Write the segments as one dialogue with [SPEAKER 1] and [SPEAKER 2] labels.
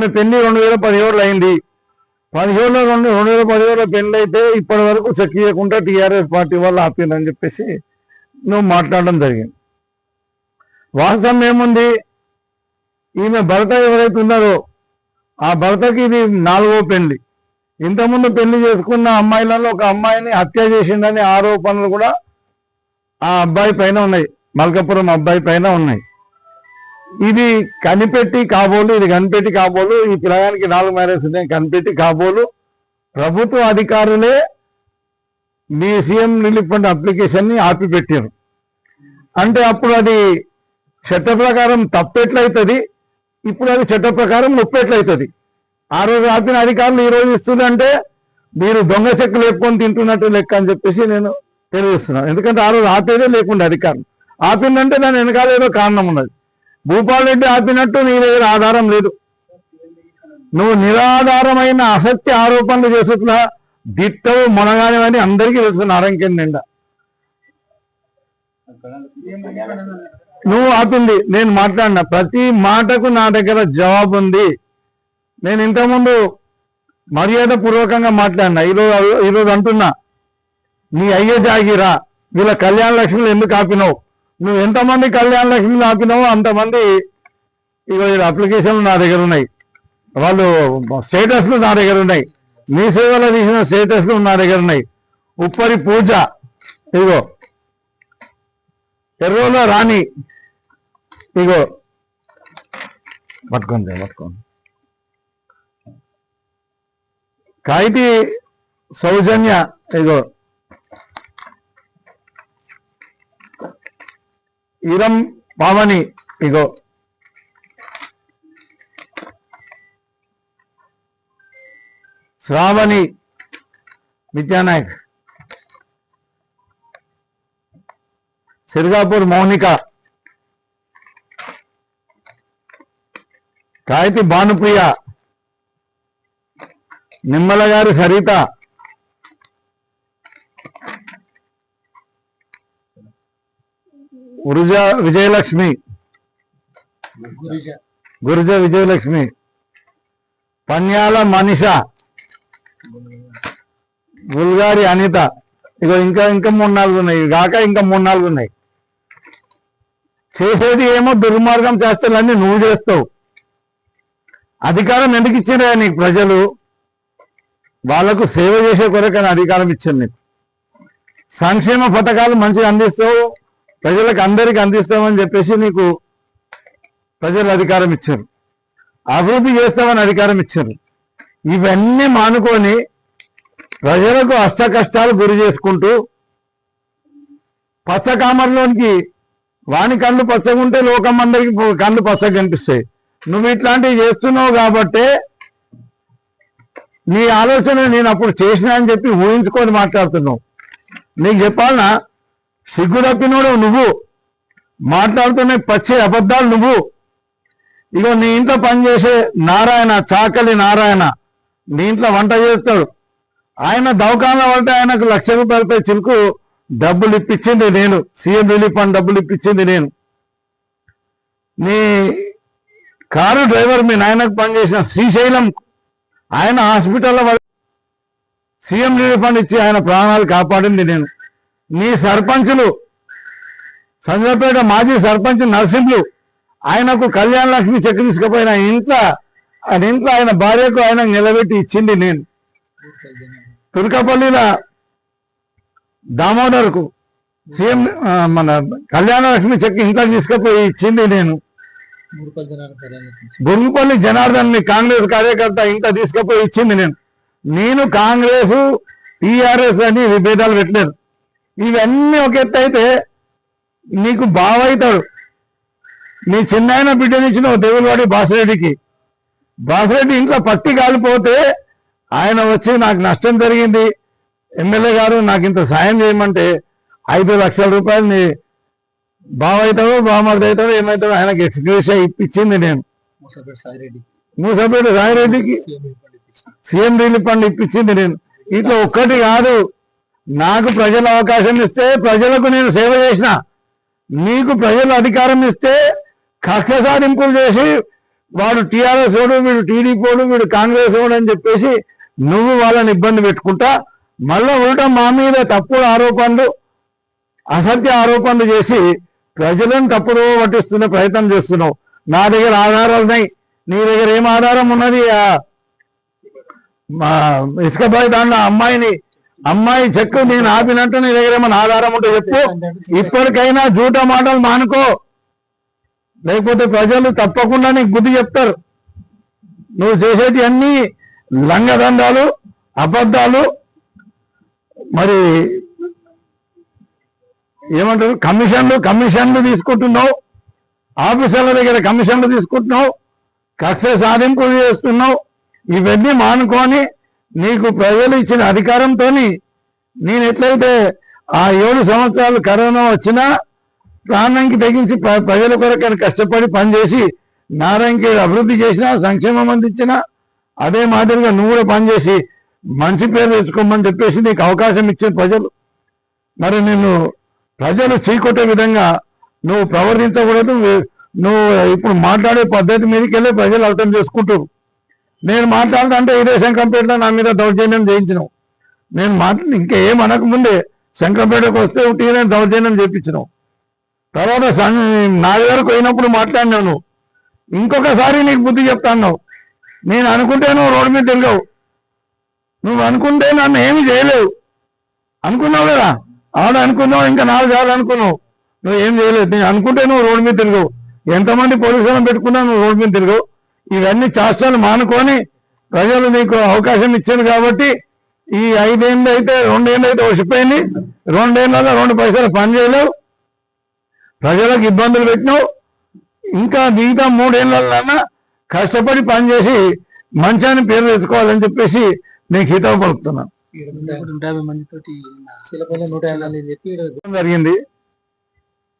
[SPEAKER 1] ఆమె పెళ్ళి రెండు వేల పదిహేడులో అయింది. పదిహేడులో రెండు రెండు వేల పదిహేడులో పెళ్ళి అయితే ఇప్పటి వరకు చెక్ చేయకుండా టీఆర్ఎస్ పార్టీ వాళ్ళు ఆపిందని చెప్పేసి నువ్వు మాట్లాడడం జరిగింది. వాస్తవం ఏముంది? ఈమె భర్త ఎవరైతే ఉన్నారో ఆ భర్తకి ఇది నాలుగో పెళ్ళి. ఇంతకుముందు పెళ్ళి చేసుకున్న అమ్మాయిలలో ఒక అమ్మాయిని హత్య చేసిండని ఆరోపణలు కూడా ఆ అబ్బాయి పైన ఉన్నాయి. మల్కపురం అబ్బాయి పైన ఉన్నాయి. ఇది కనిపెట్టి కాబోలు ఇది కనిపెట్టి కాబోలు ఈ పిల్లగానికి నాలుగు మ్యారేజ్ ఉన్నాయి కనిపెట్టి కాబోలు. ప్రభుత్వ అధికారులే మీ సీఎం రిలీఫ్ ఫండ్ ఆపిపెట్టారు. అంటే అప్పుడు అది చట్ట ప్రకారం తప్పెట్లయితుంది ఇప్పుడు అది చట్ట ప్రకారం నొప్పెట్లయితుంది. ఆ రోజు ఆపిన అధికారులు ఈ రోజు ఇస్తుందంటే మీరు దొంగ చెక్కులు లేపుకొని తింటున్నట్టు లెక్క అని చెప్పేసి నేను తెలియజేస్తున్నాను ఎందుకంటే ఆ రోజు ఆపేదే లేకుండా అధికారం ఆపిందంటే దాని వెనకాల ఏదో కారణం ఉన్నది. భూపాల్ రెడ్డి ఆపినట్టు నీ దగ్గర ఆధారం లేదు. నువ్వు నిరాధారమైన అసత్య ఆరోపణలు చేస్తున్నా దిట్టవు మునగానివని అందరికీ తెలుసు నారంకెన్ నిండా. నువ్వు ఆపింది నేను మాట్లాడిన. ప్రతి మాటకు నా దగ్గర జవాబు ఉంది. నేను ఇంతకుముందు మర్యాద పూర్వకంగా మాట్లాడినా. ఈరోజు ఈరోజు అంటున్నా నీ అయ్యే జాగిరా. వీళ్ళ కళ్యాణ లక్ష్మిలు ఎందుకు ఆపినావు? నువ్వు ఎంతమంది కళ్యాణ లక్ష్మి ఆపినావో అంతమంది ఇగో అప్లికేషన్లు నా దగ్గర ఉన్నాయి. వాళ్ళు స్టేటస్లు నా దగ్గర ఉన్నాయి. మీ సేవలో తీసిన స్టేటస్లు నా దగ్గర ఉన్నాయి. ఉప్పరి పూజ ఇగో ఎర్రోల రాణి ఇగో పట్టుకోండి పట్టుకోండి. కాగితీ సౌజన్య ఇగో ఇరం పావని ఇగో. శ్రావణి విద్యానాయక్. సిర్గాపూర్ మౌనిక. కాయతి భానుప్రియ. నిమ్మల గారు సరిత. గురుజ విజయలక్ష్మి. గురుజ. విజయలక్ష్మి. పన్యాల మనిష. గుల్గారి అనిత. ఇగో ఇంకా ఇంకా మూడు నాలుగు ఉన్నాయి. కాక ఇంకా మూడు నాలుగు ఉన్నాయి. చేసేది ఏమో దుర్మార్గం చేస్తాలన్నీ నువ్వు చేస్తావు. అధికారం ఎందుకు ఇచ్చిండ్రా నీకు ప్రజలు? వాళ్ళకు సేవ చేసే కొరకని అధికారం ఇచ్చారు నీకు. సంక్షేమ పథకాలు మంచిగా అందిస్తావు. ప్రజలకు అందరికి అందిస్తామని చెప్పేసి నీకు ప్రజలు అధికారం ఇచ్చారు. అభివృద్ధి చేస్తామని అధికారం ఇచ్చారు. ఇవన్నీ మానుకొని ప్రజలకు అష్ట కష్టాలు గురి చేసుకుంటూ పచ్చకామర్లోనికి వాని కళ్ళు పచ్చగుంటే లోకం అందరికి కళ్ళు పచ్చగా కనిపిస్తాయి. నువ్వు ఇట్లాంటివి చేస్తున్నావు కాబట్టే నీ ఆలోచన నేను అప్పుడు చేసినా అని చెప్పి ఊహించుకొని మాట్లాడుతున్నావు. నీకు చెప్పాలనా? సిగ్గు తప్పినోడు నువ్వు. మాట్లాడుతున్న పచ్చి అబద్ధాలు నువ్వు. ఇగో నీ ఇంట్లో పనిచేసే నారాయణ చాకలి నారాయణ నీ ఇంట్లో వంట చేస్తాడు. ఆయన దవకాంలో పడితే ఆయనకు లక్ష రూపాయలపై చిలుకు డబ్బులు ఇప్పించింది నేను. సీఎం రిలీఫ్ ఫండ్ డబ్బులు ఇప్పించింది నేను. నీ కారు డ్రైవర్ మీ నాయనకు పనిచేసిన శ్రీశైలం ఆయన హాస్పిటల్లో సీఎం రిలీఫ్ ఫండ్ ఇచ్చి ఆయన ప్రాణాలు కాపాడింది నేను. నీ సర్పంచులు సంజయపేట మాజీ సర్పంచ్ నరసింహులు ఆయనకు కళ్యాణ లక్ష్మి చెక్ తీసుకుపోయిన ఇంట్లో ఆయన ఇంట్లో ఆయన భార్యకు ఆయన నిలబెట్టి ఇచ్చింది నేను. తుర్కపల్లిలో దామోదర్కు సీఎం మన కళ్యాణ లక్ష్మి చెక్ ఇంట్లో తీసుకుపోయి ఇచ్చింది నేను. బొంగుపల్లి జనార్దన్ కాంగ్రెస్ కార్యకర్త ఇంట్లో తీసుకుపోయి ఇచ్చింది నేను. నేను కాంగ్రెస్ టిఆర్ఎస్ అని విభేదాలు పెట్టలేదు. ఇవన్నీ ఒక ఎత్తు అయితే నీకు బావైతాడు. నీ చిన్నాయన బిడ్డనిచ్చిన దేవులవాడి బాసిరెడ్డికి. బాసిరెడ్డి ఇంట్లో పత్తి కాలిపోతే ఆయన వచ్చి నాకు నష్టం జరిగింది. ఎమ్మెల్యే గారు నాకు ఇంత సాయం చేయమంటే ఐదు లక్షల రూపాయలు నీ బావైతాడో బామర్ది అవుతాడో ఏమవుతాడో ఆయనకి ఎక్స్గ్రేషియా ఇప్పించింది నేను. మూసపేట సాయిరెడ్డికి సీఎం రిలీఫ్ ఫండ్ ఇప్పించింది నేను. ఇట్లా ఒక్కటి కాదు. నాకు ప్రజలు అవకాశం ఇస్తే ప్రజలకు నేను సేవ చేసిన. నీకు ప్రజలు అధికారం ఇస్తే కక్ష సాధింపులు చేసి వాడు టీఆర్ఎస్ వాడు వీడు టీడీపీ వీడు కాంగ్రెస్ వాడు అని చెప్పేసి నువ్వు వాళ్ళని ఇబ్బంది పెట్టుకుంటా. మళ్ళీ ఉల్టా మా మీద తప్పుడు ఆరోపణలు అసత్య ఆరోపణలు చేసి ప్రజలను తప్పుడు పట్టిస్తున్న ప్రయత్నం చేస్తున్నావు. నా దగ్గర ఆధారాలు ఉన్నాయి. నీ దగ్గర ఏం ఆధారం ఉన్నది? మా ఇసుక బాయ్ దాంట్లో అమ్మాయిని అమ్మాయి చెక్కు నేను ఆపినట్టు నీ దగ్గర ఏమైనా ఆధారం ఉంటే చెప్పు. ఇప్పటికైనా జూట మాటలు మానుకో. లేకపోతే ప్రజలు తప్పకుండా నీకు గుర్తు చెప్తారు. నువ్వు చేసేటి అన్ని లంగదండాలు అబద్ధాలు మరి ఏమంటారు? కమిషన్లు కమిషన్లు తీసుకుంటున్నావు. ఆఫీసర్ల దగ్గర కమిషన్లు తీసుకుంటున్నావు. కక్ష సాధింపులు చేస్తున్నావు. ఇవన్నీ మానుకొని నీకు ప్రజలు ఇచ్చిన అధికారంతో నేను ఎట్లయితే ఆ ఏడు సంవత్సరాలు కరోనా వచ్చినా ప్రాణానికి తెగించి ప్ర- ప్రజల కొరకు కష్టపడి పనిచేసి నారాయణకి అభివృద్ధి చేసిన సంక్షేమం అందించిన అదే మాదిరిగా నువ్వు కూడా పనిచేసి మంచి పేరు తెచ్చుకోమని చెప్పేసి నీకు అవకాశం ఇచ్చిన ప్రజలు. మరి నిన్ను ప్రజలు చీకొట్టే విధంగా నువ్వు ప్రవర్తించకూడదు. నువ్వు ఇప్పుడు మాట్లాడే పద్ధతి మీదకి వెళ్ళి ప్రజలు అర్థం చేసుకుంటారు నేను మాట్లాడుతుంటే ఇదే శంకరంపేటలో నా మీద దౌర్జన్యం చేయించినావు నేను మాట్లాడి ఇంకా ఏం అనకముందే శంకరంపేటకు వస్తే ఉట్టిగానే దౌర్జన్యం చేయించినావు తర్వాత నా దగ్గరకు పోయినప్పుడు మాట్లాడినావు ఇంకొకసారి నీకు బుద్ధి చెప్తాను. నేను అనుకుంటే నువ్వు రోడ్డు మీద తిరగవు. నువ్వు అనుకుంటే నన్ను ఏమి చేయలేవు. అనుకున్నావు కదా? ఆడ అనుకున్నావు ఇంకా నాలుగు సార్లు అనుకున్నావు. నువ్వు ఏం చేయలేదు. నేను అనుకుంటే నువ్వు రోడ్డు మీద తిరగవు. ఎంతమంది పోలీసులను పెట్టుకున్నా నువ్వు రోడ్డు మీద తిరగవు? ఇవన్నీ చేష్టాలు మానుకొని ప్రజలు నీకు అవకాశం ఇచ్చారు కాబట్టి ఈ ఐదేళ్ళు అయితే రెండేళ్ళు అయితే వచ్చిపోయింది రెండేళ్ళలో రెండు పైసలు పని చేయలేవు. ప్రజలకు ఇబ్బందులు పెట్టినావు. ఇంకా మిగతా మూడేళ్ళన్నా కష్టపడి పనిచేసి మంచాన్ని పేరు తెచ్చుకోవాలని చెప్పేసి నేను హితవు పలుకుతున్నాను జరిగింది.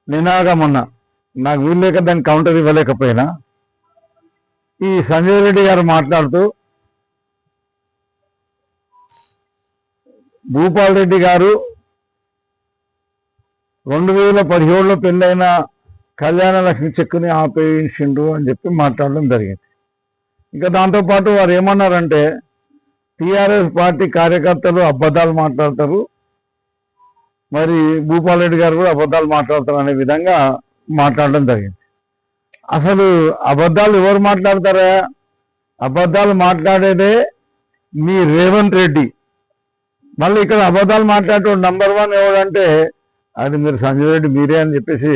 [SPEAKER 1] నినాగా మొన్న. నాకు వీల్లేక దాన్ని కౌంటర్ ఇవ్వలేకపోయినా. ఈ సంజయ్ రెడ్డి గారు మాట్లాడుతూ భూపాల్ రెడ్డి గారు రెండు వేల పదిహేడులో పెళ్ళైన కళ్యాణ లక్ష్మి చెక్కుని ఆపేయించిండ్రు అని చెప్పి మాట్లాడడం జరిగింది. ఇంకా దాంతోపాటు వారు ఏమన్నారంటే టీఆర్ఎస్ పార్టీ కార్యకర్తలు అబద్ధాలు మాట్లాడతారు. మరి భూపాల్ రెడ్డి గారు కూడా అబద్ధాలు మాట్లాడతారు అనే విధంగా మాట్లాడడం జరిగింది. అసలు అబద్ధాలు ఎవరు మాట్లాడతారా? అబద్ధాలు మాట్లాడేదే మీ రేవంత్ రెడ్డి. మళ్ళీ ఇక్కడ అబద్ధాలు మాట్లాడే నంబర్ వన్ ఎవడంటే అది మీరు సంజయ్ రెడ్డి మీరే అని చెప్పేసి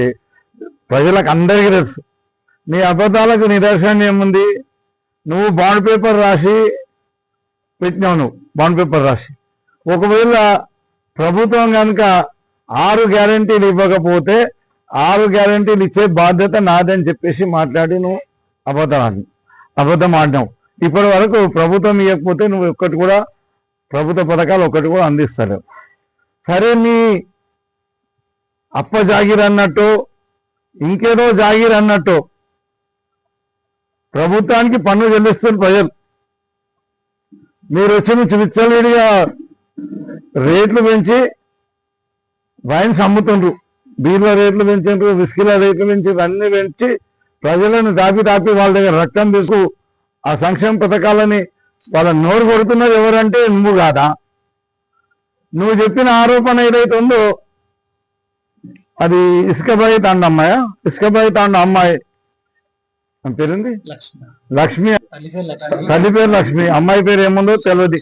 [SPEAKER 1] ప్రజలకు అందరికీ తెలుసు. నీ అబద్ధాలకు నిదర్శనం ఏముంది? నువ్వు బాండ్ పేపర్ రాసి పెట్టినావు నువ్వు బాండ్ పేపర్ రాసి. ఒకవేళ ప్రభుత్వం కనుక ఆరు గ్యారంటీలు ఇవ్వకపోతే ఆరు గ్యారంటీలు ఇచ్చే బాధ్యత నాదని చెప్పేసి మాట్లాడి నువ్వు అబద్ధం అబద్ధం ఆడినావు ఇప్పటి వరకు ప్రభుత్వం ఇవ్వకపోతే నువ్వు ఒక్కటి కూడా ప్రభుత్వ పథకాలు ఒక్కటి కూడా అందిస్తారు సరే నీ అప్ప జాగిర్ అన్నట్టు ఇంకేదో జాగిర్ అన్నట్టు ప్రభుత్వానికి పన్ను చెల్లిస్తున్న ప్రజలు మీరు వచ్చి నుంచి రేట్లు పెంచి వైన్స్ అమ్ముతుండ్రు. బీర్ల రేట్లు పెంచిండ్రు విస్కీల రేట్లు పెంచి అన్ని పెంచి ప్రజలను దాపి దాపి వాళ్ళ దగ్గర రక్తం తీసుకు ఆ సంక్షేమ పథకాలని వాళ్ళ నోరు కొడుతున్నది ఎవరంటే నువ్వు కాదా? నువ్వు చెప్పిన ఆరోపణ ఏదైతే ఉందో అది ఇసుకబాయి తాండ అమ్మాయా? ఇసుకబాయి తాండ అమ్మాయి. పేరుంది?
[SPEAKER 2] లక్ష్మి.
[SPEAKER 1] తల్లి పేరు లక్ష్మి. అమ్మాయి పేరు ఏముందో తెలియదు